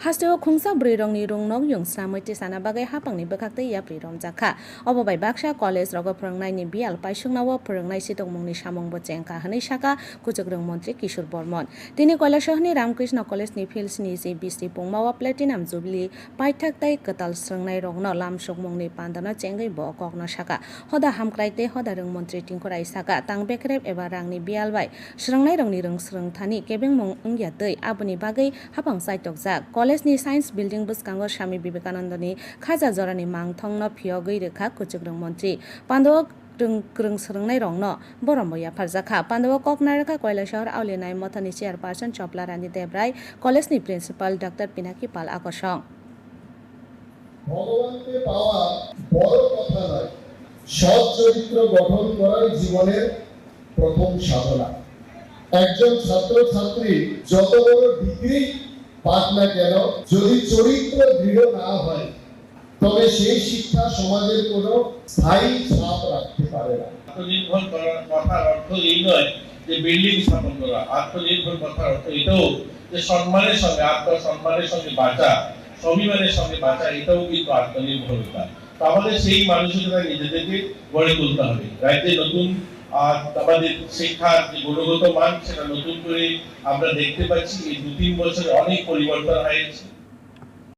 Hasteo khungsa brirongni rungnok yungsra moiti sana bagai hapangni bekakte ya brirom jakha obobai baksa college rogo phorongnaini bial paisungnawo phorongnaisi sitongmungni samungbo chengka hwnui saka kuchugrung mantri Kishor Bormon তিনি কৈলাসহরনি রামকৃষ্ণ কলেজনি ফিল্ডসনি যে বিসি পংমাওয়া platinum jubilee পাইথাকতাই কতাল স্রংনাই রংনো লামসুকমungni pandano chengai bo kokno saka hoda hamkraite hoda rungmantri tingkorai saka tang bekrep eba rangni bialbai স্রংনাই rongni rung স্রংthani kebengmung ungya tei aboni bagai hapang saitokjak কলেজনি সায়েন্স বিল্ডিং বসkango স্বামী বিবেকানন্দনি খাজা জরানি mangthongno phiyogui rekha kuchugrung mantri pandok rung krung srungnai rongno borombo ya pharjakha pandao koknarakha Kailashahar আউলিনাই মথানি chairperson Chapala Rani Debroy কলেজনি principal doctor Pinaki Pal আকর্ষণ ভগবানকে পাওয়া বড় কথা নয় সৎ চরিত্র গঠন করাই জীবনের প্রথম সাধনা। একজন ছাত্র ছাত্রী যত বড় ডিগ্রি পাক না কেন, যদি চরিত্র দৃঢ় না হয়, তবে সেই শিক্ষা সমাজের কোনো স্থায়ী ছাপ রাখতে পারে না। আত্মনির্ভর করার কথার অর্থ এই নয় যে বিল্ডিং স্থাপন করা। আত্মনির্ভর কথার অর্থ এটাও যে সম্মানের সঙ্গে, আত্মসম্মানের সঙ্গে বাঁচা, স্বাভিমানের সঙ্গে বাঁচা, এটাও কিন্তু আত্মনির্ভরতা। তো আমাদের সেই মানসিকতা নিজেদেরকে গড়ে তুলতে হবে। রাজ্যে নতুন আর আমাদের শিক্ষার যে গুণগত মান, সেটা নতুন করে আমরা দেখতে পাচ্ছি। এই দু তিন বছরে অনেক পরিবর্তন হয়েছে।